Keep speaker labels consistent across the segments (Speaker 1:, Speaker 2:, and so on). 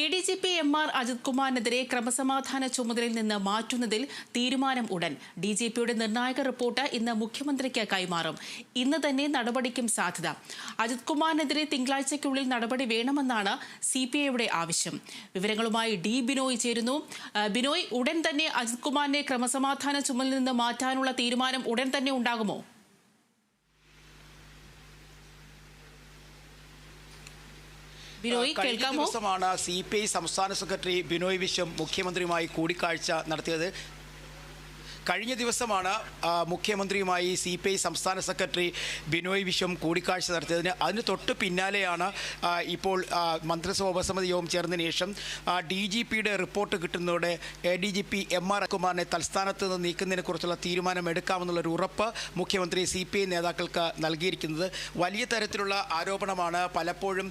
Speaker 1: A D G P M R Ajith കുമാറിനെതിരെ ക്രമസമാധാന ചുമതലയിൽ നിന്ന് മാറ്റുന്നതിൽ തീരുമാനം ഉടൻ. ഡി ജി പിയുടെ നിർണായക റിപ്പോർട്ട് ഇന്ന് മുഖ്യമന്ത്രിക്ക് കൈമാറും. ഇന്ന് തന്നെ നടപടിക്കും സാധ്യത. അജിത് കുമാറിനെതിരെ തിങ്കളാഴ്ചയ്ക്കുള്ളിൽ നടപടി വേണമെന്നാണ് സി പി ഐയുടെ ആവശ്യം. വിവരങ്ങളുമായി ഡി ബിനോയ് ചേരുന്നു. ബിനോയ് ഉടൻ തന്നെ അജിത് കുമാറിനെ ക്രമസമാധാന ചുമതലയിൽ നിന്ന് മാറ്റാനുള്ള തീരുമാനം ഉടൻ തന്നെ ഉണ്ടാകുമോ? ബിനോയ്
Speaker 2: കഴിഞ്ഞ
Speaker 1: കേൾക്കാമോ?
Speaker 2: ദിവസമാണ് സി പി ഐ സംസ്ഥാന സെക്രട്ടറി ബിനോയ് വിശ്വം മുഖ്യമന്ത്രിയുമായി കൂടിക്കാഴ്ച നടത്തിയത്. കഴിഞ്ഞ ദിവസമാണ് മുഖ്യമന്ത്രിയുമായി സി പി ഐ സംസ്ഥാന സെക്രട്ടറി ബിനോയ് വിശ്വം കൂടിക്കാഴ്ച നടത്തിയതിന്. അതിന് തൊട്ട് പിന്നാലെയാണ് ഇപ്പോൾ മന്ത്രിസഭാ ഉപസമിതി യോഗം ചേർന്നതിന് ശേഷം ഡി ജി പിയുടെ report കിട്ടുന്നതോടെ A D G P M R കുമാറിനെ തൽസ്ഥാനത്ത് നിന്ന് നീക്കുന്നതിനെ കുറിച്ചുള്ള തീരുമാനം എടുക്കാമെന്നുള്ളൊരു ഉറപ്പ് മുഖ്യമന്ത്രി സി പി ഐ നേതാക്കൾക്ക് നൽകിയിരിക്കുന്നത്. വലിയ തരത്തിലുള്ള ആരോപണമാണ് പലപ്പോഴും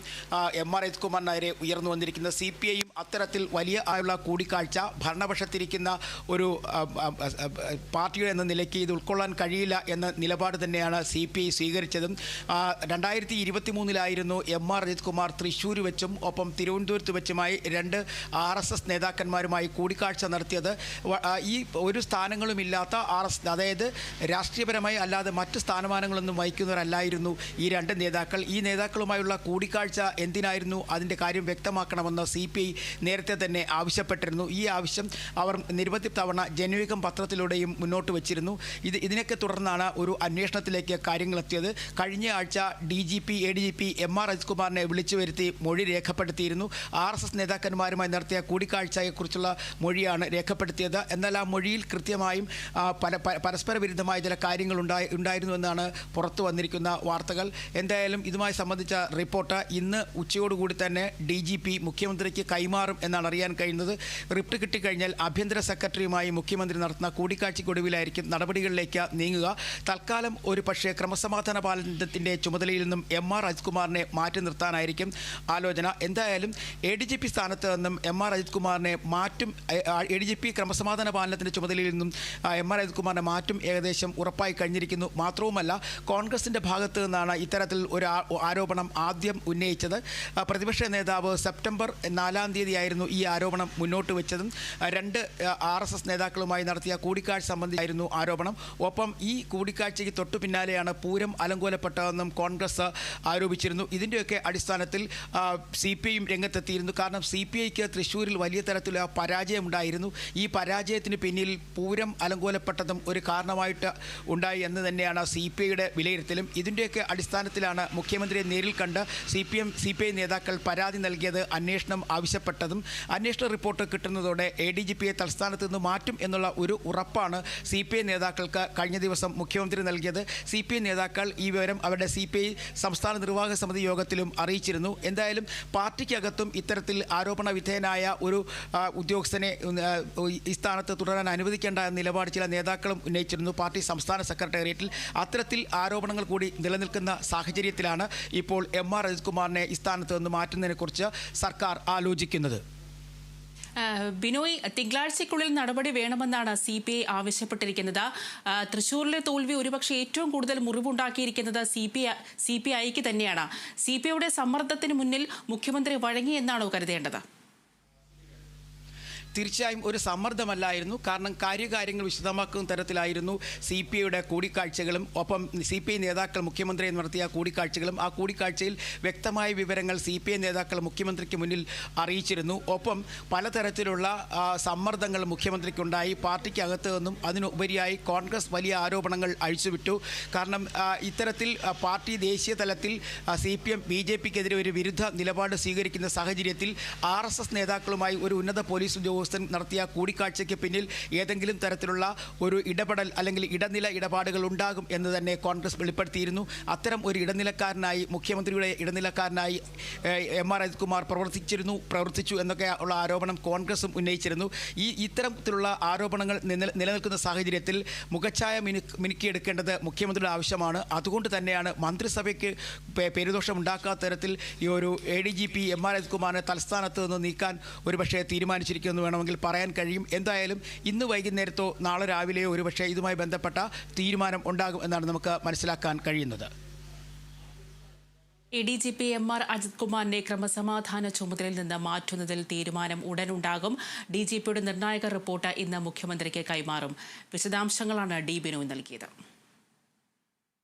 Speaker 2: എം ആർ കുമാറിനെതിരെ ഉയർന്നു വന്നിരിക്കുന്നത്. സി പി ഐയും അത്തരത്തിൽ വലിയ ആയുള്ള കൂടിക്കാഴ്ച ഭരണപക്ഷത്തിരിക്കുന്ന ഒരു പാർട്ടിയുടെ എന്ന നിലയ്ക്ക് ഇത് ഉൾക്കൊള്ളാൻ കഴിയില്ല എന്ന നിലപാട് തന്നെയാണ് സി പി ഐ സ്വീകരിച്ചതും. രണ്ടായിരത്തി ഇരുപത്തി മൂന്നിലായിരുന്നു എം ആർ അജിത് കുമാർ തൃശ്ശൂർ വെച്ചും ഒപ്പം തിരുവനന്തപുരത്ത് വെച്ചുമായി രണ്ട് ആർ എസ് എസ് നേതാക്കന്മാരുമായി കൂടിക്കാഴ്ച നടത്തിയത്. ഈ ഒരു സ്ഥാനങ്ങളുമില്ലാത്ത ആർ എസ് അതായത് രാഷ്ട്രീയപരമായി അല്ലാതെ മറ്റ് സ്ഥാനമാനങ്ങളൊന്നും വഹിക്കുന്നവരല്ലായിരുന്നു ഈ രണ്ട് നേതാക്കൾ. ഈ നേതാക്കളുമായുള്ള കൂടിക്കാഴ്ച എന്തിനായിരുന്നു? അതിന്റെ കാര്യം വ്യക്തമാക്കണമെന്ന് സി നേരത്തെ തന്നെ ആവശ്യപ്പെട്ടിരുന്നു. ഈ ആവശ്യം അവർ നിരവധി തവണ ജനയുഗം പത്രത്തിലൂടെയും മുന്നോട്ട് വെച്ചിരുന്നു. ഇത് ഇതിനൊക്കെ തുടർന്നാണ് ഒരു അന്വേഷണത്തിലേക്ക് കാര്യങ്ങൾ എത്തിയത്. കഴിഞ്ഞ ആഴ്ച D G P A D G P M R അജിത്കുമാറിനെ വിളിച്ചു വരുത്തി മൊഴി രേഖപ്പെടുത്തിയിരുന്നു. ആർ എസ് എസ് നേതാക്കന്മാരുമായി നടത്തിയ കൂടിക്കാഴ്ചയെക്കുറിച്ചുള്ള മൊഴിയാണ് രേഖപ്പെടുത്തിയത്. എന്നാൽ ആ മൊഴിയിൽ കൃത്യമായും പല പരസ്പര വിരുദ്ധമായ ചില കാര്യങ്ങൾ ഉണ്ടായി ഉണ്ടായിരുന്നു എന്നാണ് പുറത്തു വന്നിരിക്കുന്ന വാർത്തകൾ. എന്തായാലും ഇതുമായി സംബന്ധിച്ച റിപ്പോർട്ട് ഇന്ന് ഉച്ചയോടുകൂടി തന്നെ ഡി ജി പി മുഖ്യമന്ത്രിക്ക് കൈമാറും എന്നാണ് അറിയാൻ കഴിയുന്നത്. റിപ്പോർട്ട് കിട്ടിക്കഴിഞ്ഞാൽ ആഭ്യന്തര സെക്രട്ടറിയുമായി മുഖ്യമന്ത്രി നടത്തുന്ന കൂടിക്കാഴ്ചയ്ക്കൊടുവിലായിരിക്കും നടപടികളിലേക്ക് നീങ്ങുക. തൽക്കാലം ഒരു പക്ഷേ ക്രമസമാധാന പാലനത്തിന്റെ ചുമതലയിൽ നിന്നും എം ആർ അജിത്കുമാറിനെ മാറ്റി നിർത്താനായിരിക്കും ആലോചന. എന്തായാലും എ ഡി ജി പി സ്ഥാനത്ത് നിന്നും എം ആർ അജിത് കുമാറിനെ മാറ്റും എ ഡി ജി പി ക്രമസമാധാന പാലനത്തിന്റെ ചുമതലയിൽ നിന്നും എം ആർ അജിത് കുമാറിനെ മാറ്റും ഏകദേശം ഉറപ്പായി കഴിഞ്ഞിരിക്കുന്നു. മാത്രവുമല്ല കോൺഗ്രസിന്റെ ഭാഗത്ത് നിന്നാണ് ഇത്തരത്തിൽ ഒരു ആരോപണം ആദ്യം ഉന്നയിച്ചത്. പ്രതിപക്ഷ നേതാവ് സെപ്റ്റംബർ നാലാം തീയതിയായിരുന്നു ഈ ആരോപണം മുന്നോട്ട് വെച്ചതും. രണ്ട് ആർ നേതാക്കളുമായി നടത്തിയ കൂടിക്കാഴ്ച സംബന്ധിച്ചായിരുന്നു ആരോപണം. ഒപ്പം ഈ കൂടിക്കാഴ്ചയ്ക്ക് തൊട്ടു പിന്നാലെയാണ് പൂരം അലങ്കോലപ്പെട്ടതെന്നും കോൺഗ്രസ് ആരോപിച്ചിരുന്നു. ഇതിന്റെയൊക്കെ അടിസ്ഥാനത്തിൽ സി പി ഐയും രംഗത്തെത്തിയിരുന്നു. കാരണം സി പി ഐക്ക് തൃശ്ശൂരിൽ വലിയ തരത്തിലുള്ള പരാജയമുണ്ടായിരുന്നു. ഈ പരാജയത്തിന് പിന്നിൽ പൂരം അലങ്കോലപ്പെട്ടതും ഒരു കാരണമായിട്ട് ഉണ്ടായി എന്ന് തന്നെയാണ് സി പി ഐയുടെ വിലയിരുത്തലും. ഇതിന്റെയൊക്കെ അടിസ്ഥാനത്തിലാണ് മുഖ്യമന്ത്രിയെ നേരിൽ കണ്ട് C P M C P I നേതാക്കൾ പരാതി നൽകിയത് അന്വേഷണം ആവശ്യപ്പെട്ടതും. അന്വേഷണ റിപ്പോർട്ട് കിട്ടുന്നതോടെ എ ഡി ജി പിയെ തലസ്ഥാനത്ത് നിന്ന് മാറ്റും എന്നുള്ള ഒരു ഉറപ്പാണ് സി പി ഐ നേതാക്കൾക്ക് കഴിഞ്ഞ ദിവസം മുഖ്യമന്ത്രി നൽകിയത്. സി പി ഐ നേതാക്കൾ ഈ വിവരം അവരുടെ സി പി ഐ സംസ്ഥാന നിർവാഹക സമിതി യോഗത്തിലും അറിയിച്ചിരുന്നു. എന്തായാലും പാർട്ടിക്കകത്തും ഇത്തരത്തിൽ ആരോപണ വിധേയനായ ഒരു ഉദ്യോഗസ്ഥനെ ഈ സ്ഥാനത്ത് തുടരാൻ അനുവദിക്കേണ്ട എന്ന നിലപാട് ചില നേതാക്കളും ഉന്നയിച്ചിരുന്നു. പാർട്ടി സംസ്ഥാന സെക്രട്ടേറിയറ്റിൽ അത്തരത്തിൽ ആരോപണങ്ങൾ കൂടി നിലനിൽക്കുന്ന സാഹചര്യത്തിലാണ് ഇപ്പോൾ എം ആർ അജിത്കുമാറിനെ ഈ സ്ഥാനത്ത് നിന്ന് മാറ്റുന്നതിനെക്കുറിച്ച് സർക്കാർ ആലോചിക്കുന്നത്.
Speaker 1: ബിനോയ് തിങ്കളാഴ്ചയ്ക്കുള്ളിൽ നടപടി വേണമെന്നാണ് സി പി ഐ ആവശ്യപ്പെട്ടിരിക്കുന്നത്. തൃശൂരിലെ തോൽവി ഒരുപക്ഷെ ഏറ്റവും കൂടുതൽ മുറിവുണ്ടാക്കിയിരിക്കുന്നത് സി പി സി പി ഐക്ക് തന്നെയാണ്. സി പി ഐയുടെ സമ്മർദ്ദത്തിന് മുന്നിൽ മുഖ്യമന്ത്രി വഴങ്ങിയെന്നാണോ കരുതേണ്ടത്?
Speaker 2: തീർച്ചയായും ഒരു സമ്മർദ്ദമല്ലായിരുന്നു. കാരണം കാര്യകാര്യങ്ങൾ വിശദമാക്കുന്ന തരത്തിലായിരുന്നു സി പി ഐയുടെ കൂടിക്കാഴ്ചകളും ഒപ്പം സി പി ഐ നേതാക്കൾ മുഖ്യമന്ത്രിയെ നടത്തിയ കൂടിക്കാഴ്ചകളും. ആ കൂടിക്കാഴ്ചയിൽ വ്യക്തമായ വിവരങ്ങൾ സി പി ഐ നേതാക്കൾ മുഖ്യമന്ത്രിക്ക് മുന്നിൽ അറിയിച്ചിരുന്നു. ഒപ്പം പലതരത്തിലുള്ള സമ്മർദ്ദങ്ങൾ മുഖ്യമന്ത്രിക്കുണ്ടായി. പാർട്ടിക്കകത്ത് നിന്നും അതിനുപരിയായി കോൺഗ്രസ് വലിയ ആരോപണങ്ങൾ അഴിച്ചുവിട്ടു. കാരണം ഇത്തരത്തിൽ പാർട്ടി ദേശീയ തലത്തിൽ C P M B J പിക്കെതിരെ ഒരു വിരുദ്ധ നിലപാട് സ്വീകരിക്കുന്ന സാഹചര്യത്തിൽ ആർ എസ് എസ് നേതാക്കളുമായി ഒരു ഉന്നത പോലീസ് ഉദ്യോഗസ്ഥൻ നടത്തിയ കൂടിക്കാഴ്ചയ്ക്ക് പിന്നിൽ ഏതെങ്കിലും തരത്തിലുള്ള ഒരു ഇടപെടൽ അല്ലെങ്കിൽ ഇടനില ഇടപാടുകൾ ഉണ്ടാകും എന്ന് തന്നെ കോൺഗ്രസ് വെളിപ്പെടുത്തിയിരുന്നു. അത്തരം ഒരു ഇടനിലക്കാരനായി മുഖ്യമന്ത്രിയുടെ ഇടനിലക്കാരനായി എം ആർ അജിത്കുമാർ പ്രവർത്തിച്ചിരുന്നു പ്രവർത്തിച്ചു എന്നൊക്കെ ഉള്ള ആരോപണം കോൺഗ്രസും ഉന്നയിച്ചിരുന്നു. ഈ ഇത്തരത്തിലുള്ള ആരോപണങ്ങൾ നിലനിൽക്കുന്ന സാഹചര്യത്തിൽ മുഖച്ഛായ മിനു മിനുക്കിയെടുക്കേണ്ടത് മുഖ്യമന്ത്രിയുടെ ആവശ്യമാണ്. അതുകൊണ്ട് തന്നെയാണ് മന്ത്രിസഭയ്ക്ക് പെ- പെരുദോഷം ഉണ്ടാക്കാത്ത തരത്തിൽ ഈ ഒരു A D G P M R അജിത്കുമാറിനെ തലസ്ഥാനത്ത് നിന്ന് നീക്കാൻ ഒരുപക്ഷെ തീരുമാനിച്ചിരിക്കുമെന്ന് വേണമെങ്കിൽ പറയാൻ കഴിയും. എന്തായാലും ഇന്ന് വൈകുന്നേരത്തോ നാളെ രാവിലെയോ ഒരുപക്ഷെ ഇതുമായി ബന്ധപ്പെട്ട തീരുമാനം ഉണ്ടാകും എന്നാണ് നമുക്ക് മനസ്സിലാക്കാൻ കഴിയുന്നത്.
Speaker 1: A D G P M R Ajith കുമാറിനെ ക്രമസമാധാന ചുമതലയിൽ നിന്ന് മാറ്റുന്നതിൽ തീരുമാനം ഉടനുണ്ടാകും. ഡി ജി പിയുടെ നിർണായക റിപ്പോർട്ട് ഇന്ന് മുഖ്യമന്ത്രിക്ക് കൈമാറും. വിശദാംശങ്ങളാണ് ഡി ബിനു നൽകിയത്.